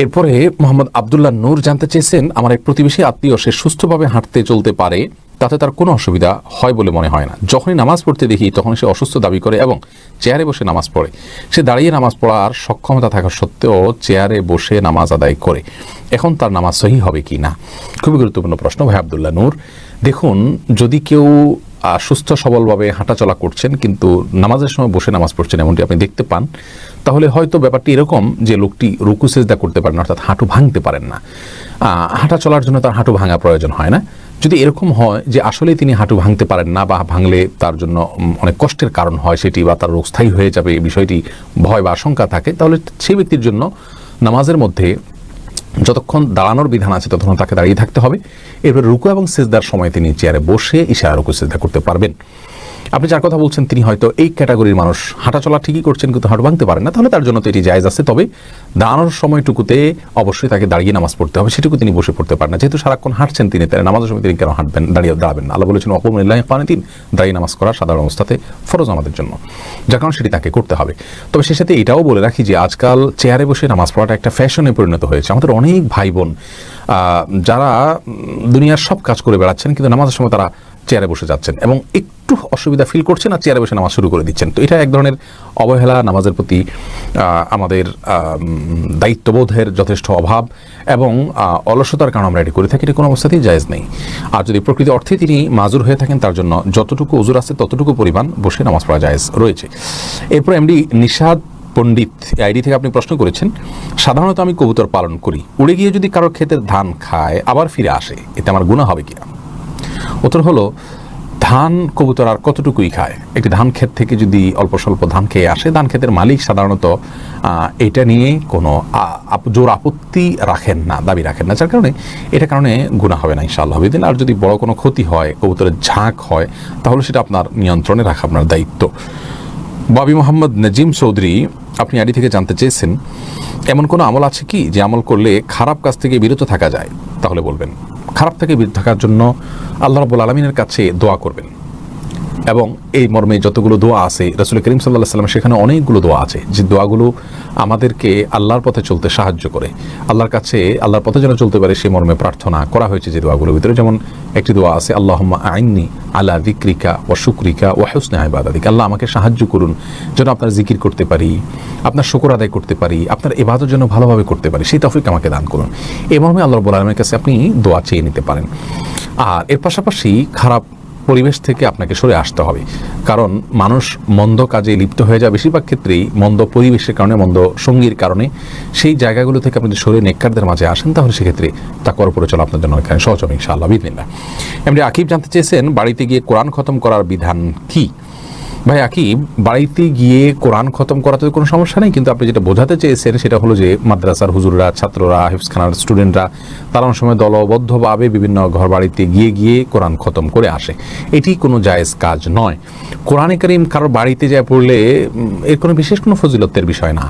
এরপরে মোহাম্মদ আবদুল্লাহ নূর জানতে চেয়েছেন, আমার এক প্রতিবেশী আত্মীয়, সে সুস্থভাবে হাঁটতে চলতে পারে, তাতে তার কোনো অসুবিধা হয় বলে মনে হয় না। যখনই নামাজ পড়তে দেখি তখন সে অসুস্থ দাবি করে এবং চেয়ারে বসে নামাজ পড়ে। সে দাঁড়িয়ে নামাজ পড়ার সক্ষমতা থাকা সত্ত্বেও চেয়ারে বসে নামাজ আদায় করে। এখন তার নামাজ সহি হবে কি না? খুবই গুরুত্বপূর্ণ প্রশ্ন, ভাই আবদুল্লাহ নূর। দেখুন, যদি কেউ সুস্থ, সবলভাবে হাঁটাচলা করছেন, কিন্তু নামাজের সময় বসে নামাজ পড়ছেন এমনটি আপনি দেখতে পান। তাহলে হয়তো ব্যাপারটি এরকম যে লোকটি রুকু সেজদা করতে পারেন, অর্থাৎ হাঁটু ভাঙতে পারেন না। হাঁটা চলার জন্য তার হাঁটু ভাঙা প্রয়োজন হয় না। যদি এরকম হয় যে আসলে তিনি হাঁটু ভাঙতে পারেন না বা ভাঙলে তার জন্য অনেক কষ্টের কারণ হয় সেটি বা তার রোগ স্থায়ী হয়ে যাবে, এই বিষয়টি ভয় বা আশঙ্কা থাকে, তাহলে সেই ব্যক্তির জন্য নামাজের মধ্যে যতক্ষণ দাঁড়ানোর বিধান আছে, ততক্ষণ তাকে দাঁড়িয়ে থাকতে হবে। এরপর রুকু এবং সেজদার সময় তিনি চেয়ারে বসে ইশারা রুকু সেজদা করতে পারবেন। আপনি যার কথা বলছেন তিনি হয়তো এই ক্যাটাগরির মানুষ। হাঁটা চলা ঠিকই করছেন কিন্তু হাঁটু ভাঙতে পারেন না, তাহলে তার জন্য তো এটি জায়জ আছে। তবে দাঁড়ানোর সময়টুকুতে অবশ্যই তাকে দাঁড়িয়ে নামাজ পড়তে হবে, সেটুকু তিনি বসে পড়তে পারেন না। যেহেতু সারাক্ষণ হাঁটছেন তিনি তাই নামাজের সময় তিনি কেন হাঁটবেন, দাঁড়িয়ে দাঁড়াবেন না? আল্লাহ বলেছেন অপমিল্লাহ তিন দাঁড়িয়ে নামাজ করা সাধারণ অবস্থাতে ফরজ আমাদের জন্য। যার কারণে সেটি তাকে করতে হবে। তবে সে সাথে এটাও বলে রাখি যে আজকাল চেয়ারে বসে নামাজ পড়াটা একটা ফ্যাশনে পরিণত হয়েছে। আমাদের অনেক ভাই বোন যারা দুনিয়ার সব কাজ করে বেড়াচ্ছেন, কিন্তু নামাজের সময় তারা চেয়ারে বসে যাচ্ছেন এবং একটু অসুবিধা ফিল করছেন আর চেয়ারে বসে নামাজ শুরু করে দিচ্ছেন। তো এটা এক ধরনের অবহেলা, নামাজের প্রতি আমাদের দায়িত্ববোধের যথেষ্ট অভাব এবং অলসতার কারণে আমরা এটি করে থাকি, এটা কোনো অবস্থাতেই জায়েজ নেই। আর যদি প্রকৃত অর্থে তিনি মাজুর হয়ে থাকেন, তার জন্য যতটুকু ওজুর আছে, ততটুকু পরিমাণ বসে নামাজ পড়া জায়েজ রয়েছে। এরপর এমডি নিষাদ পণ্ডিত আইডি থেকে আপনি প্রশ্ন করেছেন, সাধারণত আমি কবুতর পালন করি। উড়ে গিয়ে যদি কারোর ক্ষেতের ধান খায়, আবার ফিরে আসে, এতে আমার গুণা হবে কিনা? উত্তর হলো, ধান কবুতর আর কতটুকুই খায়? একটি ধান ক্ষেত থেকে যদি অল্প স্বল্প ধান খেয়ে আসে, ধান ক্ষেতের মালিক সাধারণত এটা নিয়ে কোনো জোর আপত্তি রাখেন না, দাবি রাখেন না। যার কারণে এটা কারণে গুণা হবে না, ইনশাআল্লাহ। দিন আর যদি বড় কোনো ক্ষতি হয়, কবুতরের ঝাঁক হয়, তাহলে সেটা আপনার নিয়ন্ত্রণে রাখা আপনার দায়িত্ব। বাবি মোহাম্মদ নজিম চৌধুরী, আপনি আড়ি থেকে জানতে চেয়েছেন, এমন কোনো আমল আছে কি যে আমল করলে খারাপ কাজ থেকে বিরত থাকা যায়? তাহলে বলবেন। খারাপ থেকে বিরত থাকার জন্য আল্লাহ রবুল আলমিনের কাছে দোয়া করবেন। এবং এই মর্মে যতগুলো দোয়া আছে, রসুল করিম সাল্লাহ সাল্লাম সেখানে অনেকগুলো দোয়া আছে। যে দোয়াগুলো আমাদেরকে আল্লাহর পথে চলতে সাহায্য করে। আল্লাহর কাছে, আল্লাহর পথে যেন চলতে পারে সেই মর্মে প্রার্থনা করা হয়েছে যে দোয়াগুলোর ভিতরে যেমন একটি দোয়া আছে আল্লাহ আইননি আল্লাহ দিক্রিকা ও শুক্রিকা ও হুসনে আবাদিক আল্লাহ আমাকে সাহায্য করুন যেন আপনার জিকির করতে পারি, আপনার শকর আদায় করতে পারি, আপনার এবাদত যেন ভালোভাবে করতে পারি, সেই তফিক আমাকে দান করুন। এই মর্মে আল্লাহ আলমের কাছে আপনি দোয়া চেয়ে নিতে পারেন। আর এর পাশাপাশি খারাপ পরিবেশ থেকে আপনাকে সরে আসতে হবে। কারণ মানুষ মন্দ কাজে লিপ্ত হয়ে যায় বেশিরভাগ ক্ষেত্রেই মন্দ পরিবেশের কারণে, মন্দ সঙ্গীর কারণে। সেই জায়গাগুলো থেকে আপনি যদি সরে নেককারদের মাঝে আসেন, তাহলে সেক্ষেত্রে তা কর চলা আপনার জন্য এখানে সহজ হবে ইনশাআল্লাহ। এমনি আকিব জানতে চেয়েছেন, বাড়িতে গিয়ে কোরআন খতম করার বিধান কি? ভাই আকিব বাড়িতে গিয়ে কোরআন খতম করাতে কোনো সমস্যা নেই, কিন্তু আপনি যেটা বোঝাতে চেয়েছেন সেটা হলো যে মাদ্রাসার হুজুররা, ছাত্ররা হিফসখানার স্টুডেন্টরা তারা অনেক সময় দলবদ্ধভাবে বিভিন্ন ঘর বাড়িতে গিয়ে গিয়ে কোরআন খতম করে আসে। এটি কোনো জায়েজ কাজ নয়। কোরআনে করিম কারোর বাড়িতে যায় পড়লে এর কোনো বিশেষ কোনো ফজিলতের বিষয় না।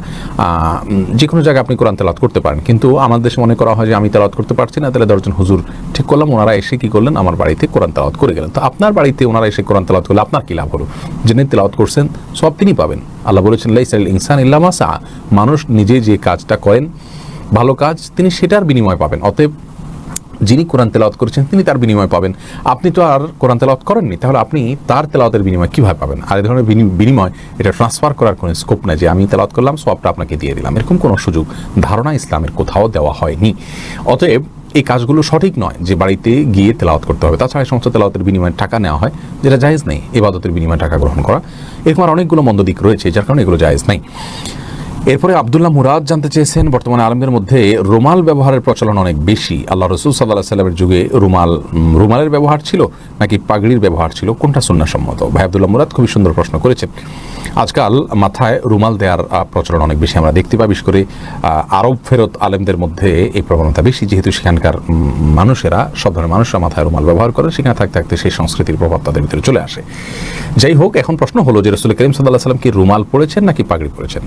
যে কোনো জায়গায় আপনি কোরআন তেলাত করতে পারেন, কিন্তু আমাদের দেশে মনে করা হয় যে আমি তেলাত করতে পারছি না, তাহলে দশজন হুজুর ঠিক করলাম, ওনারা এসে কি করলেন? আমার বাড়িতে কোরআন তেলাওয়াত করে গেলেন। তো আপনার বাড়িতে ওনারা এসে কোরআন তেলাওয়াত করলে আপনার কি লাভ হলো? যিনি তেলাওয়াত করছেন, সব তিনি পাবেন। আল্লাহ বলেছেন লাইসাল ইনসান ইল্লামা সা মানুষ নিজে যে কাজটা করেন, ভালো কাজ, তিনি সেটার বিনিময় পাবেন। অতএব যিনি কোরআন তেলাওয়াত করেছেন, তিনি তার বিনিময় পাবেন। আপনি তো আর কোরআন তেলাওয়াত করেননি, তাহলে আপনি তার তেলাওয়াতের বিনিময় কীভাবে পাবেন? আর এই ধরনের বিনি- বিনিময়, এটা ট্রান্সফার করার কোনো স্কোপ নাই যে আমি তেলাওয়াত করলাম, সবটা আপনাকে দিয়ে দিলাম। এরকম কোনো সুযোগ, ধারণা ইসলামের কোথাও দেওয়া হয়নি। অতএব এই কাজগুলো সঠিক নয় যে বাড়িতে গিয়ে তেলাওয়াত করতে হবে। তাছাড়া এই সমস্ত তেলাওয়াতের বিনিময়ে টাকা নেওয়া হয়, যেটা জায়েজ নেই। এবাদতের বিনিময়ে টাকা গ্রহণ করা। এরকম আর অনেকগুলো মন্দ দিক রয়েছে, যার কারণে এগুলো জায়েজ নেই। এরপরে আবদুল্লাহ মুরাদ জানতে চেয়েছেন, বর্তমানে আলমদের মধ্যে রুমাল ব্যবহারের প্রচলন অনেক বেশি। আল্লাহ রসুল সাল্লাহ সাল্লামের যুগে রুমাল রুমালের ব্যবহার ছিল নাকি পাগড়ির ব্যবহার ছিল? কোনটা সুন্নাসম্মত ভাই আবদুল্লাহ মুরাদ খুবই সুন্দর প্রশ্ন করেছেন। আজকাল মাথায় রুমাল দেওয়ার প্রচলন অনেক বেশি আমরা দেখতে পাই, বিশেষ করে আরব ফেরত আলেমদের মধ্যে এই প্রবণতা বেশি। যেহেতু সেখানকার মানুষেরা, সব ধরনের মানুষরা মাথায় রুমাল ব্যবহার করে, সেখানে থাকতে থাকতে সেই সংস্কৃতির প্রভাব তাদের ভিতরে চলে আসে। যাই হোক, এখন প্রশ্ন হলো যে রসুল করিম সাল্লাহ সাল্লাম কি রুমাল পড়েছেন নাকি পাগড়ি পড়েছেন?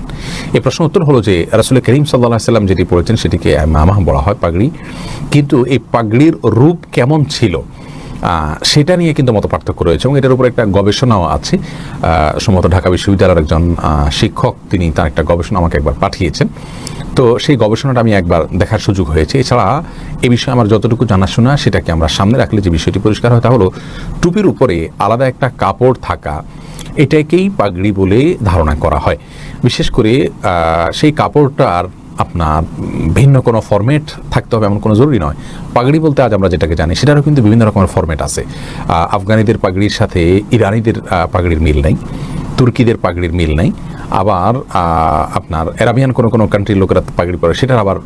এই প্রশ্ন উত্তর হলো যে রসুল করিম সাল্লাহ সাল্লাম যেটি পড়েছেন সেটিকে মামা বলা হয় পাগড়ি। কিন্তু এই পাগড়ির রূপ কেমন ছিল? সেটা নিয়ে কিন্তু মত পার্থক্য রয়েছে এবং এটার উপর একটা গবেষণাও আছে। সম্ভবত ঢাকা বিশ্ববিদ্যালয়ের একজন শিক্ষক তিনি তার একটা গবেষণা আমাকে একবার পাঠিয়েছেন। তো সেই গবেষণাটা আমি একবার দেখার সুযোগ হয়েছে। এছাড়া এ বিষয়ে আমার যতটুকু জানাশোনা সেটাকে আমরা সামনে রাখলে যে বিষয়টি পরিষ্কার হয় তা হলো, টুপির উপরে আলাদা একটা কাপড় থাকা এটাকেই পাগড়ি বলে ধারণা করা হয়। বিশেষ করে সেই কাপড়টার আপনার ভিন্ন কোনো ফরম্যাট থাকতে হবে এমন কোনো জরুরি নয়। পাগড়ি বলতে আজ আমরা যেটাকে জানি, সেটারও কিন্তু বিভিন্ন রকমের ফরম্যাট আছে। আফগানিদের পাগড়ির সাথে ইরানিদের পাগড়ির মিল নেই, তুর্কিদের পাগড়ির মিল নেই। আবার আপনার অ্যারাবিয়ান কোনো কোনো কান্ট্রির লোকেরা পাগড়ি পরে, সেটার আবার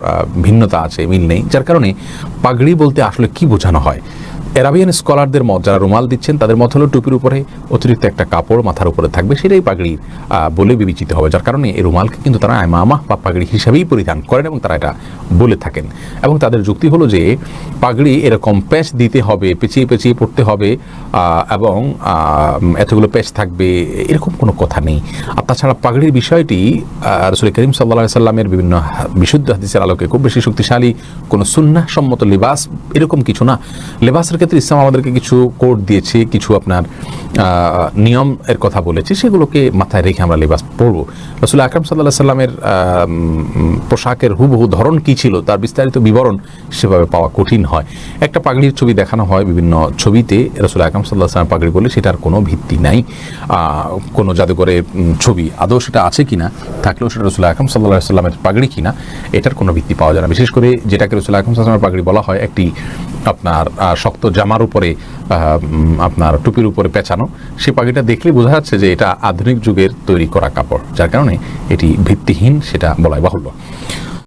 ভিন্নতা আছে, মিল নেই। যার কারণে পাগড়ি বলতে আসলে কি বোঝানো হয়? অ্যারাবিয়ান স্কলারদের মত, যারা রুমাল দিচ্ছেন, তাদের মত হলো টুপির উপরে অতিরিক্ত একটা কাপড় মাথার উপরে থাকবে, সেটাই পাগড়ি বলে বিবেচিত হবে, যার কারণে এই রুমালকে কিন্তু তারা আইমামা বা পাগড়ি হিসাবেই পরিধান করেন এবং তারা এটা বলে থাকেন। এবং তাদের যুক্তি হলো যে পাগড়ি এরকম প্যাচ দিতে হবে, পেঁচিয়ে পেঁচিয়ে পড়তে হবে এবং এতগুলো প্যাচ থাকবে, এরকম কোনো কথা নেই। আর তাছাড়া পাগড়ির বিষয়টি রসুল করিম সাল্লা সাল্লামের বিভিন্ন বিশুদ্ধ হাদিসের আলোকে খুব বেশি শক্তিশালী, কোনো সুন্না সম্মত লিবাস এরকম কিছু না। লেবাসের ক্ষেত্রে ইসলাম আমাদেরকে কিছু কোড দিয়েছে কিছু আপনার নিয়ম এর কথা বলেছে, সেগুলোকে মাথায় রেখে আমরা লেবাস পরবো রসুল আকরম সাল্লাহ সাল্লামের পোশাকের হুবহু ধরন কি ছিল, তার বিস্তারিত বিবরণ সেভাবে পাওয়া কঠিন হয়। একটা পাগড়ির ছবি দেখানো হয় বিভিন্ন ছবিতে, রসুল আকরম সাল্লাহ সাল্লাম পাগড়ি বলে সেটার কোনো ভিত্তি নাই। কোনো জাদুঘরে ছবি আদৌ সেটা আছে কিনা, থাকলেও সেটা রসুল আকরম সাল্লাহ সাল্লামের পাগড়ি কিনা, এটার কোনো ভিত্তি পাওয়া যায় না। বিশেষ করে যেটাকে রসুল আকরম সাল্লামের পাগড়ি বলা হয়, একটি আপনার শক্ত জামার উপরে আপনার টুপির উপরে পেঁচানো। সেই পাখিটা দেখলেই বোঝা যাচ্ছে যে এটা আধুনিক যুগের তৈরি করা কাপড়, যার কারণে এটি ভিত্তিহীন, সেটা বলাই বাহুল্য।